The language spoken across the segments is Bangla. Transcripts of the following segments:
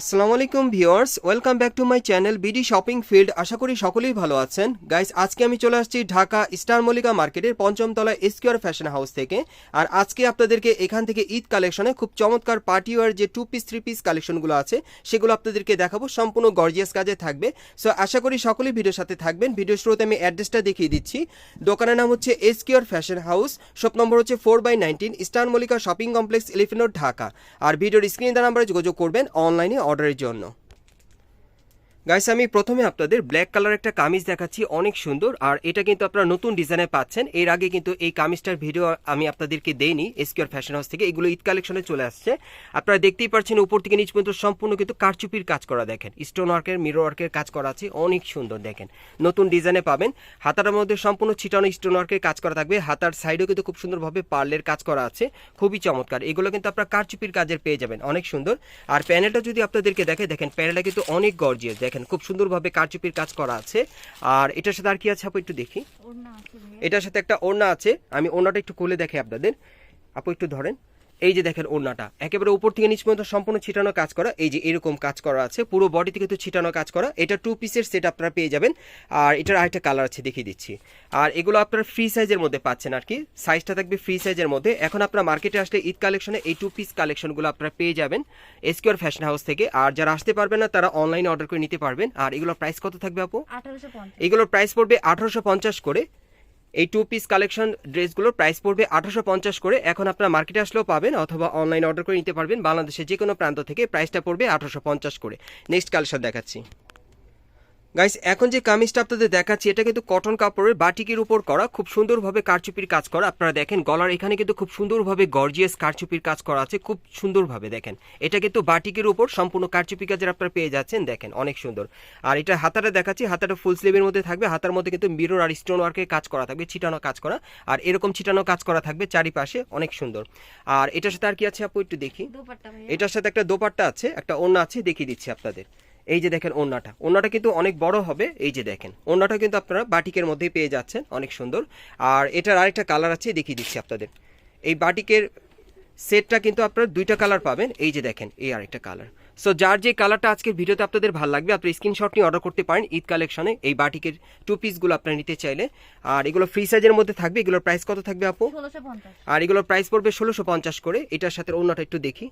আসসালামু আলাইকুম viewers, welcome back to my channel BD shopping field. আশা করি সকলেই ভালো আছেন। গাইস, আজকে আমি চলে আসছি ঢাকা স্টার মল্লিকা মার্কেটের পঞ্চম তলায় এসকিউআর ফ্যাশন হাউস থেকে। আর আজকে আপনাদেরকে এখান থেকে ঈদ কালেকশনে খুব চমৎকার পার্টি ওয়ার যে টু পিস থ্রি পিস কালেকশনগুলো আছে, সেগুলো আপনাদেরকে দেখাবো। সম্পূর্ণ গর্জিয়াস কাজে থাকবে। সো আশা করি সকলেই ভিডিওর সাথে থাকবেন। ভিডিও শুরুতে আমি অ্যাড্রেসটা দেখিয়ে দিচ্ছি। দোকানের নাম হচ্ছে SQR fashion house shop number হচ্ছে four by nineteen star Mallika shopping complex, elephant Dhaka. আর ভিডিওর স্ক্রিনে নাম্বারে যোগাযোগ করবেন। অনলাইনে অর্ডারের জন্য গাইস আমি প্রথমে আপনাদের ব্ল্যাক কালার একটা কামিজ দেখাচ্ছি, অনেক সুন্দর। আর এটা কিন্তু আপনারা নতুন ডিজাইনে পাচ্ছেন। এর আগে কিন্তু এই কামিজটার ভিডিও আমি আপনাদেরকে দেইনি এসকিউর ফ্যাশন হাউস থেকে। এগুলো ঈদ কালেকশনে চলে আসছে। আপনারা দেখতেই পাচ্ছেন, উপর থেকে নিচ পর্যন্ত সম্পূর্ণ কিন্তু কারচুপির কাজ করা দেখেন। স্টোন ওয়ার্কের মিরর ওয়ার্কের কাজ করা আছে, অনেক সুন্দর দেখেন। নতুন ডিজাইনে পাবেন। হাতার মধ্যে সম্পূর্ণ ছিটানো স্টোন ওয়ার্কের কাজ করা থাকবে। হাতার সাইডেও কিন্তু খুব সুন্দরভাবে পার্লের কাজ করা আছে। খুবই চমৎকার। এগুলো কিন্তু আপনারা কারচুপির কাজের পেয়ে যাবেন। অনেক সুন্দর। আর প্যানেলটা যদি আপনাদেরকে দেখে দেখেন প্যানেলটা কিন্তু অনেক গর্জিয়াস দেখেন খুব সুন্দরভাবে কারচুপির কাজ করা আছে। আর এটার সাথে আর কি আছে আপু একটু দেখি। এটার সাথে একটা ওড়না আছে। আমি ওড়নাটা একটু খুলে দেখে আপনাদের। আপু একটু ধরেন। এই যে দেখেন ওড়নাটা একেবারে উপর থেকে নিচ পর্যন্ত সম্পূর্ণ ছিটানো কাজ করা এই যে এরকম কাজ করা আছে পুরো বডিতে কিন্তু ছিটানো কাজ করা এটা টু পিসের সেট আপনারা পেয়ে যাবেন আর এটার আরেকটা কালার আছে দেখিয়ে দিচ্ছি। আর এগুলো আপনারা ফ্রি সাইজের মধ্যে পাচ্ছেন আর কি সাইজটা থাকবে ফ্রি সাইজের মধ্যে এখন আপনারা মার্কেটে আসলে ঈদ কালেকশনে এই টু পিস কালেকশনগুলো আপনারা পেয়ে যাবেন এসকিউর ফ্যাশন হাউস থেকে আর যারা আসতে পারবেন না তারা অনলাইনে অর্ডার করে নিতে পারবেন আর এগুলোর প্রাইস কত থাকবে আপু? 1850 এগুলোর প্রাইস পড়বে আঠারোশো পঞ্চাশ করে এই টু পিস কালেকশন ড্রেসগুলোর প্রাইস পড়বে আঠারোশো পঞ্চাশ করে। এখন আপনারা মার্কেটে আসলেও পাবেন অথবা অনলাইন অর্ডার করে নিতে পারবেন। বাংলাদেশের যে কোনো প্রান্ত থেকে প্রাইসটা পড়বে আঠারোশো পঞ্চাশ করে। নেক্সট কালেকশন দেখাচ্ছি। গাইস এখন যে কামিজটা আপনাদের দেখাচ্ছি এটা কিন্তু কটন কাপড়ের বাটিকের উপর করা খুব সুন্দরভাবে কারচুপির কাজ করা। আপনারা দেখেন গলার এখানে কিন্তু খুব সুন্দরভাবে গর্জিয়াস কারচুপির কাজ করা আছে খুব সুন্দরভাবে দেখেন। এটা কিন্তু বাটিকের উপর সম্পূর্ণ কারচুপি কাজের আপনারা পেয়ে যাচ্ছেন দেখেন অনেক সুন্দর। আর এটা হাতাটা দেখাচ্ছি হাতাটা ফুল স্লিভের মধ্যে থাকবে হাতার মধ্যে কিন্তু মিরর আর স্টোন ওয়ার্কের কাজ করা থাকবে ছিটানো কাজ করা। আর এরকম ছিটানো কাজ করা থাকবে চারিপাশে অনেক সুন্দর। আর এটার সাথে আর কি আছে আপু একটু দেখি। এটার সাথে একটা দোপাট্টা আছে একটা ওড়না আছে দেখিয়ে দিচ্ছি আপনাদের। এই যে দেখেন ওড়নাটা। ওড়নাটা কিন্তু অনেক বড় হবে এই যে দেখেন। ওড়নাটা কিন্তু আপনারা বাটিকের মধ্যেই পেয়ে যাচ্ছেন অনেক সুন্দর। আর এটার আরেকটা কালার আছে দেখিয়ে দিচ্ছি আপনাদের। এই বাটিকের সেটটা কিন্তু আপনারা দুইটা কালার পাবেন এই যে দেখেন এই আরেকটা কালার। সো যার যে কালারটা আজকের ভিডিওতে আপনাদের ভালো লাগবে আপনি স্ক্রিনশট নিয়ে অর্ডার করতে পারেন ঈদ কালেকশনে এই বাটিকের টু পিসগুলো আপনারা নিতে চাইলে। আর এগুলো ফ্রি সাইজের মধ্যে থাকবে এগুলোর প্রাইস কত থাকবে আপু? আর এগুলোর প্রাইস পড়বে ষোলোশো পঞ্চাশ করে। এটার সাথে ওড়নাটা একটু দেখি।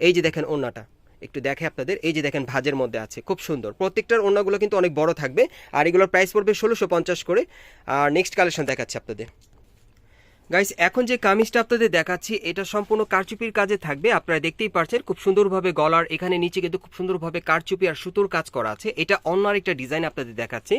এই যে দেখেন ওড়নাটা। একটু দেখে আপনাদের। এই যে দেখেন ভাজের মধ্যে আছে, খুব সুন্দর। প্রত্যেকটার অন্যগুলো কিন্তু অনেক বড় থাকবে, আর এগুলোর প্রাইস পড়বে ষোলোশো পঞ্চাশ করে। আর নেক্সট কালেকশন দেখাচ্ছে আপনাদের। গাইস এখন যে কামিজটা আপনাদের দেখাচ্ছি, এটা সম্পূর্ণ কারচুপির কাজে থাকবে। আপনারা দেখতেই পারছেন, খুব সুন্দরভাবে গলার এখানে নিচে কিন্তু খুব সুন্দরভাবে কারচুপি আর সুতোর কাজ করা আছে। এটা অন্য আরেকটা ডিজাইন আপনাদের দেখাচ্ছি।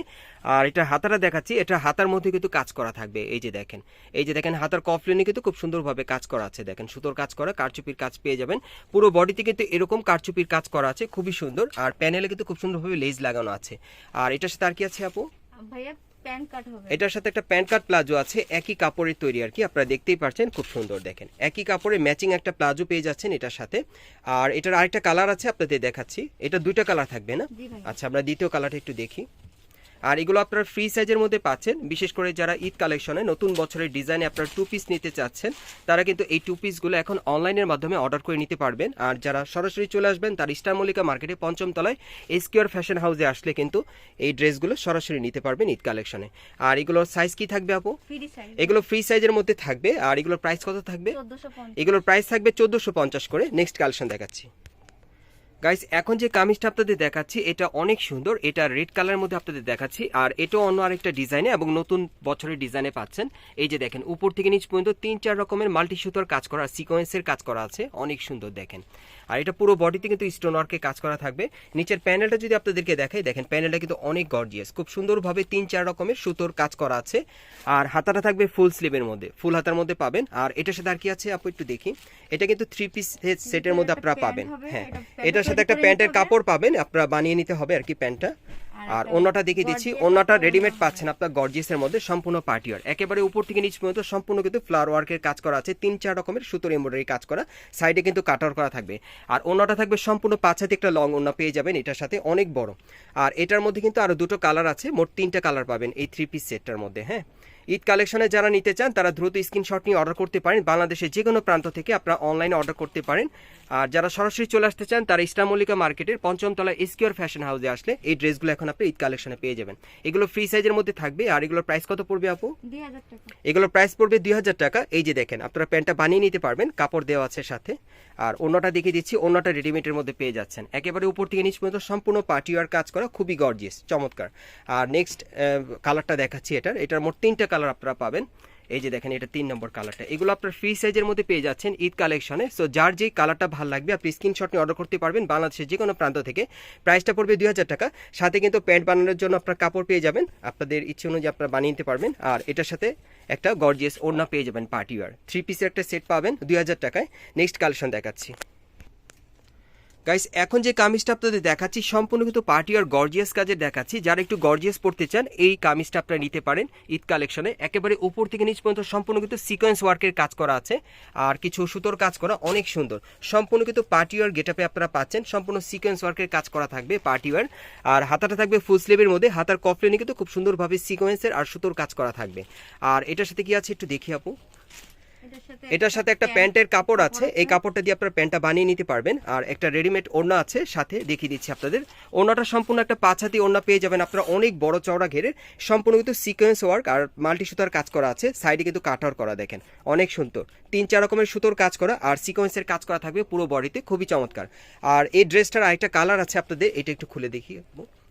আর এটা হাতাটা দেখাচ্ছি, এটা হাতার মধ্যে কিন্তু কাজ করা থাকবে। এই যে দেখেন, এই যে দেখেন, হাতার কফলিনে কিন্তু খুব সুন্দরভাবে কাজ করা আছে। দেখেন, সুতোর কাজ করা, কারচুপির কাজ পেয়ে যাবেন। পুরো বডিতে কিন্তু এরকম কারচুপির কাজ করা আছে, খুবই সুন্দর। আর প্যানেলে কিন্তু খুব সুন্দরভাবে লেজ লাগানো আছে। আর এটার সাথে আর কি আছে আপু? ভাইয়া প্যান্ট কাট হবে। এটার সাথে একটা প্যান্ট কাট প্লাজো আছে একই কাপড়ের তৈরি আর কি। আপনারা দেখতেই পাচ্ছেন খুব সুন্দর দেখেন। একই কাপড়ে ম্যাচিং একটা প্লাজো পেয়ে যাচ্ছেন এটার সাথে। আর এটার আরেকটা কালার আছে আপনাদের দেখাচ্ছি। এটা দুইটা কালার থাকবে না? আচ্ছা আমরা দ্বিতীয় কালারটা একটু দেখি। আর এগুলো আপনারা ফ্রি সাইজের মধ্যে পাচ্ছেন। বিশেষ করে যারা ঈদ কালেকশনে নতুন বছরের ডিজাইনে আপনারা টু পিস নিতে চাচ্ছেন তারা কিন্তু এই টু পিসগুলো এখন অনলাইনের মাধ্যমে অর্ডার করে নিতে পারবেন। আর যারা সরাসরি চলে আসবেন তার স্টার মল্লিকা মার্কেটে পঞ্চম তলায় এসকিউর ফ্যাশন হাউসে আসলে কিন্তু এই ড্রেসগুলো সরাসরি নিতে পারবেন ঈদ কালেকশনে আর এগুলোর সাইজ কি থাকবে আপু? এগুলো ফ্রি সাইজের মধ্যে থাকবে। আর এগুলোর প্রাইস কত থাকবে? এগুলোর প্রাইস থাকবে চোদ্দোশো পঞ্চাশ করে। নেক্সট কালেকশন দেখাচ্ছি। গাইস এখন যে কামিজটা আপনাদের দেখাচ্ছি, এটা অনেক সুন্দর। এটা রেড কালারের মধ্যে আপনাদের দেখাচ্ছি। আর এটাও অন্য আরেকটা ডিজাইনে এবং নতুন বছরের ডিজাইনে পাচ্ছেন। এই যে দেখেন, উপর থেকে নিচ পর্যন্ত তিন চার রকমের মাল্টি সুতোর কাজ করা সিকোয়েন্সের কাজ করা আছে। অনেক সুন্দর দেখেন। আর এটা পুরো বডিতে কিন্তু স্টোন ওয়ার্কে কাজ করা থাকবে। নিচের প্যানেলটা যদি আপনাদেরকে দেখাই দেখেন প্যানেলটা কিন্তু অনেক গর্জিয়াস খুব সুন্দরভাবে তিন চার রকমের সুতোর কাজ করা আছে। আর হাতাটা থাকবে ফুল স্লিভের মধ্যে ফুল হাতার মধ্যে পাবেন। আর এটার সাথে আর কি আছে আপু একটু দেখি? এটা কিন্তু থ্রি পিস সেটের মধ্যে আপনারা পাবেন। হ্যাঁ এটার সাথে একটা প্যান্টের কাপড় পাবেন আপনারা বানিয়ে নিতে হবে আর কি প্যান্টটা আর অন্যটা দেখিয়ে দিচ্ছি অন্যটা রেডিমেড পাচ্ছেন আপনার গর্জিয়াসের মধ্যে সম্পূর্ণ পার্টিওয়ার। একেবারে উপর থেকে নিচ পর্যন্ত সম্পূর্ণ কিন্তু ফ্লাওয়ার ওয়ার্কের কাজ করা আছে তিন চার রকমের সুতোর এমব্রয়ডারি কাজ করা সাইডে কিন্তু কাটার করা থাকবে। আর অন্যটা থাকবে সম্পূর্ণ পাঁচ হাতে একটা লং ওড়না পেয়ে যাবেন এটার সাথে অনেক বড়। আর এটার মধ্যে কিন্তু আরও দুটো কালার আছে মোট তিনটা কালার পাবেন এই থ্রি পিস সেটটার মধ্যে হ্যাঁ? ঈদ কালেকশনে যারা নিতে চান তারা দ্রুত স্ক্রিনশট নিয়ে অর্ডার করতে পারেন। বাংলাদেশের যে কোনো প্রান্ত থেকে আপনারা অনলাইনে অর্ডার করতে পারেন। আর যারা সরাসরি চলে আসতে চান তারা ইস্টার মল্লিকা মার্কেটের পঞ্চম তলা এসকিউর ফ্যাশন হাউসে আসলে এই ড্রেসগুলো এখন আপনি ঈদ কালেকশনে পেয়ে যাবেন। এগুলো ফ্রি সাইজের মধ্যে থাকবে। আর এগুলোর প্রাইস কত পড়বে আপু? দুই হাজার টাকা। এগুলোর প্রাইস পড়বে দুই হাজার টাকা। এই যে দেখেন আপনারা প্যান্টটা বানিয়ে নিতে পারবেন কাপড় দেওয়া আছে সাথে। আর অন্যটা দেখিয়ে দিচ্ছি অন্যটা রেডিমেডের মধ্যে পেয়ে যাচ্ছেন। একেবারে উপর থেকে নিচ পর্যন্ত সম্পূর্ণ পার্টি ওয়ার কাজ করা খুবই গর্জিয়াস চমৎকার। আর নেক্সট কালারটা দেখাচ্ছি এটার। এটার মোট তিনটা কালার আপনারা পাবেন। এই যে দেখেন, এটা তিন নম্বর কালারটা এগুলো আপনার ফ্রি সাইজের মধ্যে পেয়ে যাচ্ছেন ঈদ কালেকশনে সো যার যেই কালারটা ভালো লাগবে, আপনি স্ক্রিনশট নিয়ে অর্ডার করতে পারবেন বাংলাদেশের যে কোনো প্রান্ত থেকে। প্রাইসটা পড়বে দুই হাজার টাকা। সাথে কিন্তু প্যান্ট বানানোর জন্য আপনার কাপড় পেয়ে যাবেন। আপনাদের ইচ্ছে অনুযায়ী আপনারা বানিয়ে নিতে পারবেন। আর এটার সাথে একটা গর্জিয়াস ওড়না পেয়ে যাবেন পার্টি ওয়ার থ্রি পিসের একটা সেট পাবেন দুই হাজার টাকায়। নেক্সট কালেকশন দেখাচ্ছি। গাইস এখন যে কামিজটা আপনাদের দেখাচ্ছি, সম্পূর্ণ কিন্তু পার্টি আর গর্জিয়াস কাজে দেখাচ্ছি। যারা একটু গর্জিয়াস পড়তে চান, এই কামিজটা আপনারা নিতে পারেন ঈদ কালেকশনে একেবারে উপর থেকে নিচ পর্যন্ত সম্পূর্ণ কিন্তু সিকোয়েন্স ওয়ার্কের কাজ করা আছে। আর কিছু সুতোর কাজ করা অনেক সুন্দর। সম্পূর্ণ কিন্তু পার্টি ওয়ার গেটাপে আপনারা পাচ্ছেন। সম্পূর্ণ সিকোয়েন্স ওয়ার্কের কাজ করা থাকবে পার্টি ওয়ার আর হাতাটা থাকবে ফুল স্লিভের মধ্যে। হাতার কফলেনে কিন্তু খুব সুন্দরভাবে সিকোয়েন্সের আর সুতোর কাজ করা থাকবে। আর এটার সাথে কি আছে একটু দেখি আপু। এটার সাথে একটা প্যান্টের কাপড় আছে। এই কাপড়টা দিয়ে আপনারা প্যান্টটা বানিয়ে নিতে পারবেন। আর একটা রেডিমেড ওড়না আছে সাথে দেখিয়ে দিচ্ছি আপনাদের। ওড়নাটা সম্পূর্ণ একটা পাঁচ হাতি ওড়না পেয়ে যাবেন আপনারা অনেক বড় চওড়া ঘেরে। সম্পূর্ণ কিন্তু সিকোয়েন্স ওয়ার্ক আর মাল্টি সুতার কাজ করা আছে। সাইডে কিন্তু কাটার করা দেখেন অনেক সুন্দর। তিন চার রকমের সুতোর কাজ করা আর সিকোয়েন্সের কাজ করা থাকবে পুরো বডিতে খুবই চমৎকার। আর এই ড্রেসটার আরেকটা কালার আছে আপনাদের এটা একটু খুলে দেখি।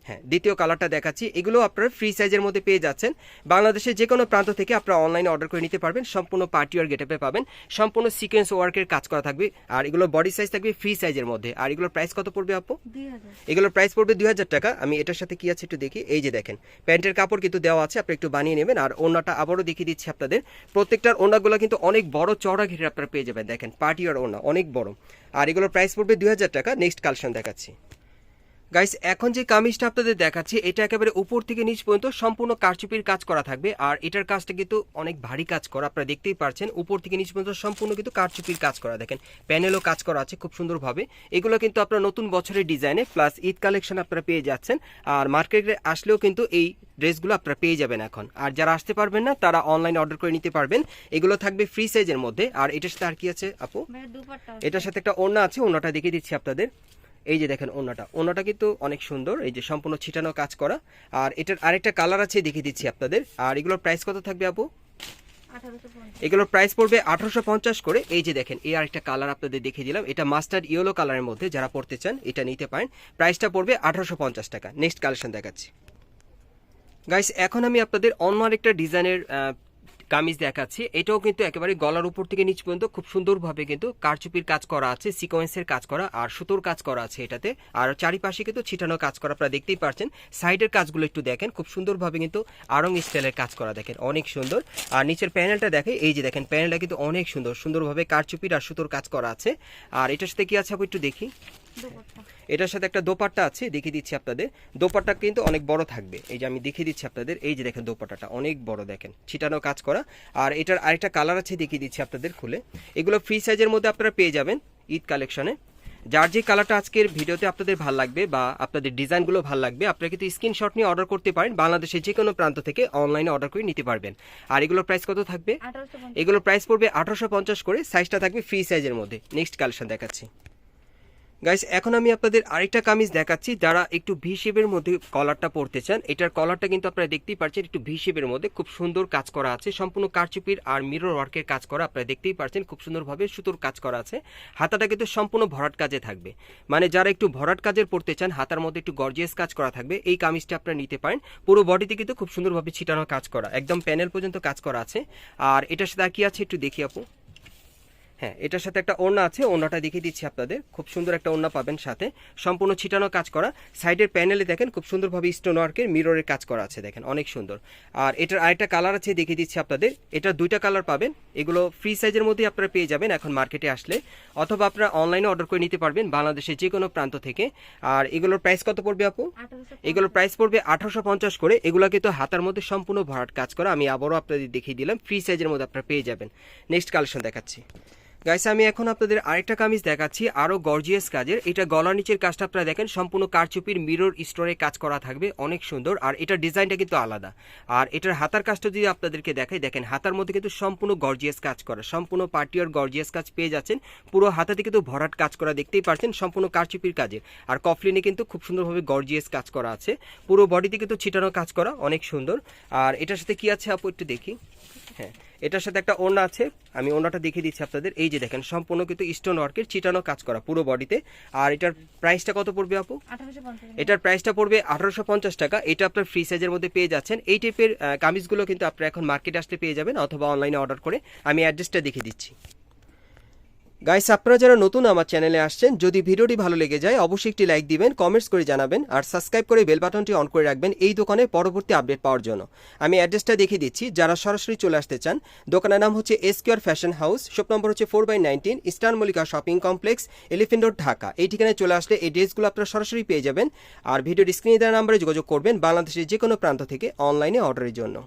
হ্যাঁ দ্বিতীয় কালারটা দেখাচ্ছি। এগুলো আপনারা ফ্রি সাইজের মধ্যে পেয়ে যাচ্ছেন। বাংলাদেশের যে কোনো প্রান্ত থেকে আপনারা অনলাইনে অর্ডার করে নিতে পারবেন। সম্পূর্ণ পার্টি ওয়ার গেটআপে পাবেন। সম্পূর্ণ সিকোয়েন্স ওয়ার্কের কাজ করা থাকবে। আর এগুলো বডি সাইজ থাকবে ফ্রি সাইজের মধ্যে। আর এগুলোর প্রাইস কত পড়বে আপু? এগুলোর প্রাইস পড়বে দুই হাজার টাকা। আমি এটার সাথে কি আছে একটু দেখি। এই যে দেখেন প্যান্টের কাপড় কিন্তু দেওয়া আছে। আপনি একটু বানিয়ে নেবেন। আর ওনাটা আবারও দেখিয়ে দিচ্ছি আপনাদের। প্রত্যেকটার ওনাগুলো কিন্তু অনেক বড় চড়া ঘিরে আপনারা পেয়ে যাবেন। দেখেন পার্টি আর ওনা অনেক বড়। আর এগুলোর প্রাইস পড়বে দুই হাজার টাকা। নেক্সট কালেকশন দেখাচ্ছি। গাইস এখন যে কামিজটা আপনাদের দেখাচ্ছি এটা একেবারে উপর থেকে নিচ পর্যন্ত সম্পূর্ণ কারচুপির কাজ করা থাকবে। আর এটার কাজটা কিন্তু অনেক ভারী কাজ করা আপনারা দেখতেই পারছেন। উপর থেকে নিচ পর্যন্ত সম্পূর্ণ কিন্তু কারচুপির কাজ করা দেখেন। প্যানেলও কাজ করা আছে খুব সুন্দরভাবে। এগুলো কিন্তু আপনার নতুন বছরের ডিজাইনে প্লাস ঈদ কালেকশন আপনারা পেয়ে যাচ্ছেন। আর মার্কেটে আসলেও কিন্তু এই ড্রেসগুলো আপনারা পেয়ে যাবেন এখন। আর যারা আসতে পারবেন না তারা অনলাইনে অর্ডার করে নিতে পারবেন। এগুলো থাকবে ফ্রি সাইজের মধ্যে। আর এটার সাথে আর কি আছে আপু? এটার সাথে একটা ওড়না আছে ওড়নাটা দেখিয়ে দিচ্ছি আপনাদের। এই যে দেখেন ওনাটা ওনাটা কিন্তু অনেক সুন্দর এই যে সম্পূর্ণ ছিটানো কাজ করা। আর এটার আরেকটা কালার আছে দেখিয়ে দিচ্ছি আপনাদের। আর এগুলোর প্রাইস কত থাকবে আপু? এগুলোর প্রাইস পড়বে আঠারোশো পঞ্চাশ করে। এই যে দেখেন এই আরেকটা কালার আপনাদের দেখিয়ে দিলাম। এটা মাস্টার্ড ইয়েলো কালারের মধ্যে যারা পড়তে চান এটা নিতে পারেন। প্রাইসটা পড়বে আঠারোশো পঞ্চাশ টাকা। নেক্সট কালেকশন দেখাচ্ছি। গাইস এখন আমি আপনাদের অন্য আরেকটা ডিজাইনের কামিজ দেখাচ্ছি। এটাও কিন্তু একেবারে গলার উপর থেকে নিচ পর্যন্ত খুব সুন্দরভাবে কিন্তু কারচুপির কাজ করা আছে, সিকোয়েন্সের কাজ করা আর সুতোর কাজ করা আছে এটাতে। আর চারিপাশে কিন্তু ছিটানো কাজ করা আপনারা দেখতেই পারছেন। সাইডের কাজগুলো একটু দেখেন, খুব সুন্দরভাবে কিন্তু আরং স্টাইলের কাজ করা দেখেন, অনেক সুন্দর। আর নিচের প্যানেলটা দেখে এই যে দেখেন প্যানেলটা কিন্তু অনেক সুন্দর, সুন্দরভাবে কারচুপির আর সুতোর কাজ করা আছে। আর এটার সাথে কি আছে আপু একটু দেখি। এটার সাথে একটা দোপাট্টা আছে দেখিয়ে দিচ্ছি আপনাদের। দোপাট্টা কিন্তু অনেক বড় থাকবে। এই যে আমি দেখিয়ে দিচ্ছি আপনাদের এই যে দেখেন দোপাট্টাটা অনেক বড় দেখেন। ছিটানো কাজ করা। আর এটার আরেকটা কালার আছে দেখিয়ে দিচ্ছি আপনাদের খুলে। এগুলো ফ্রি সাইজের মধ্যে আপনারা পেয়ে যাবেন ঈদ কালেকশনে যার যে কালারটা আজকের ভিডিওতে আপনাদের ভালো লাগবে বা আপনাদের ডিজাইনগুলো ভালো লাগবে আপনারা কিন্তু স্ক্রিনশট নিয়ে অর্ডার করতে পারেন। বাংলাদেশের যে কোনো প্রান্ত থেকে অনলাইনে অর্ডার করে নিতে পারবেন। আর এগুলোর প্রাইস কত থাকবে? এগুলোর প্রাইস পড়বে আঠারোশো পঞ্চাশ করে। সাইজটা থাকবে ফ্রি সাইজের মধ্যে। নেক্সট কালেকশন দেখাচ্ছি। গাইস এখন আমি আপনাদের আরেকটা কামিজ দেখাচ্ছি যারা একটু ভি শেপের মধ্যে কলারটা পরতে চান। এটার কলারটা কিন্তু আপনারা দেখতেই পাচ্ছেন একটু ভি শেপের মধ্যে খুব সুন্দর কাজ করা আছে। সম্পূর্ণ কারচুপির আর মিরর ওয়ার্কের কাজ করা আপনারা দেখতেই পাচ্ছেন খুব সুন্দরভাবে সুতোর কাজ করা আছে। হাতাটা কিন্তু সম্পূর্ণ ভরাট কাজে থাকবে। মানে যারা একটু ভরাট কাজের পড়তে চান, হাতার মধ্যে একটু গর্জিয়াস কাজ করা থাকবে, এই কামিজটা আপনারা নিতে পারেন। পুরো বডিতে কিন্তু খুব সুন্দরভাবে ছিটানো কাজ করা, একদম প্যানেল পর্যন্ত কাজ করা আছে। আর এটার সাথে কি আছে একটু দেখি আপু। হ্যাঁ এটার সাথে একটা ওড়না আছে ওড়নাটা দেখিয়ে দিচ্ছি আপনাদের। খুব সুন্দর একটা ওড়না পাবেন সাথে। সম্পূর্ণ ছিটানো কাজ করা। সাইডের প্যানেলে দেখেন খুব সুন্দরভাবে স্টোন ওয়ার্কের মিররের কাজ করা আছে দেখেন অনেক সুন্দর। আর এটার আরেকটা কালার আছে দেখিয়ে দিচ্ছি আপনাদের। এটা দুইটা কালার পাবেন। এগুলো ফ্রি সাইজের মধ্যেই আপনারা পেয়ে যাবেন এখন মার্কেটে আসলে। অথবা আপনারা অনলাইনে অর্ডার করে নিতে পারবেন বাংলাদেশের যে কোনো প্রান্ত থেকে। আর এগুলোর প্রাইস কত পড়বে আপু? এগুলোর প্রাইস পড়বে আঠারোশো পঞ্চাশ করে। এগুলো কিন্তু হাতার মধ্যে সম্পূর্ণ ভরাট কাজ করা। আমি আবারও আপনাদের দেখিয়ে দিলাম ফ্রি সাইজের মধ্যে আপনারা পেয়ে যাবেন। নেক্সট কালেকশন দেখাচ্ছি। গাইস আমি এখন আপনাদের আরেকটা কামিজ দেখাচ্ছি আরও গর্জিয়াস কাজের। এটা গলার নিচের কাজটা আপনারা দেখেন, সম্পূর্ণ কারচুপির মিরর স্টোরে কাজ করা থাকবে, অনেক সুন্দর। আর এটার ডিজাইনটা কিন্তু আলাদা। আর এটার হাতার কাজটা যদি আপনাদেরকে দেখাই, দেখেন হাতার মধ্যে কিন্তু সম্পূর্ণ গর্জিয়াস কাজ করা, সম্পূর্ণ পার্টিয়ার গর্জিয়াস কাজ পেয়ে যাচ্ছেন। পুরো হাতাতে কিন্তু ভরাট কাজ করা দেখতেই পারছেন, সম্পূর্ণ কারচুপির কাজের আর কফলিনে কিন্তু খুব সুন্দরভাবে গর্জিয়াস কাজ করা আছে। পুরো বডিতে কিন্তু ছিটানো কাজ করা, অনেক সুন্দর। আর এটার সাথে কি আছে আপু, একটু দেখি। হ্যাঁ। এটার সাথে একটা ওড়না আছে। আমি ওড়নাটা দেখিয়ে দিচ্ছি আপনাদের। এই যে দেখেন সম্পূর্ণ কিন্তু স্টোন ওয়ার্কের চিটানো কাজ করা পুরো বডিতে আর এটার প্রাইসটা কত পড়বে আপু? এটার প্রাইসটা পড়বে আঠারোশো পঞ্চাশ টাকা। এটা আপনার ফ্রি সাইজের মধ্যে পেয়ে যাচ্ছেন। এই টাইপের কামিজগুলো কিন্তু আপনার এখন মার্কেটে আসলে পেয়ে যাবেন অথবা অনলাইনে অর্ডার করে। আমি অ্যাড্রেসটা দেখিয়ে দিচ্ছি। গাইস আপনারা যারা নতুন আমার চ্যানেলে আসছেন, যদি ভিডিওটি ভালো লেগে যায়, অবশ্যই একটি লাইক দিবেন কমেন্টস করে জানাবেন, আর সাবস্ক্রাইব করে বেল বাটনটি অন করে রাখবেন এই দোকানে পরবর্তী আপডেট পাওয়ার জন্য। আমি অ্যাড্রেসটা দেখিয়ে দিচ্ছি, যারা সরাসরি চলে আসতে চান, দোকানের নাম হচ্ছে SQR fashion house shop number হচ্ছে four by nineteen eastern Mallika shopping complex elephant road Dhaka এই ঠিকানায় চলে আসলে এই ড্রেসগুলো আপনারা সরাসরি পেয়ে যাবেন, আর ভিডিওর স্ক্রিনে দেওয়া নাম্বারে যোগাযোগ করবেন বাংলাদেশের যে কোনো প্রান্ত থেকে অনলাইনে অর্ডারের জন্য।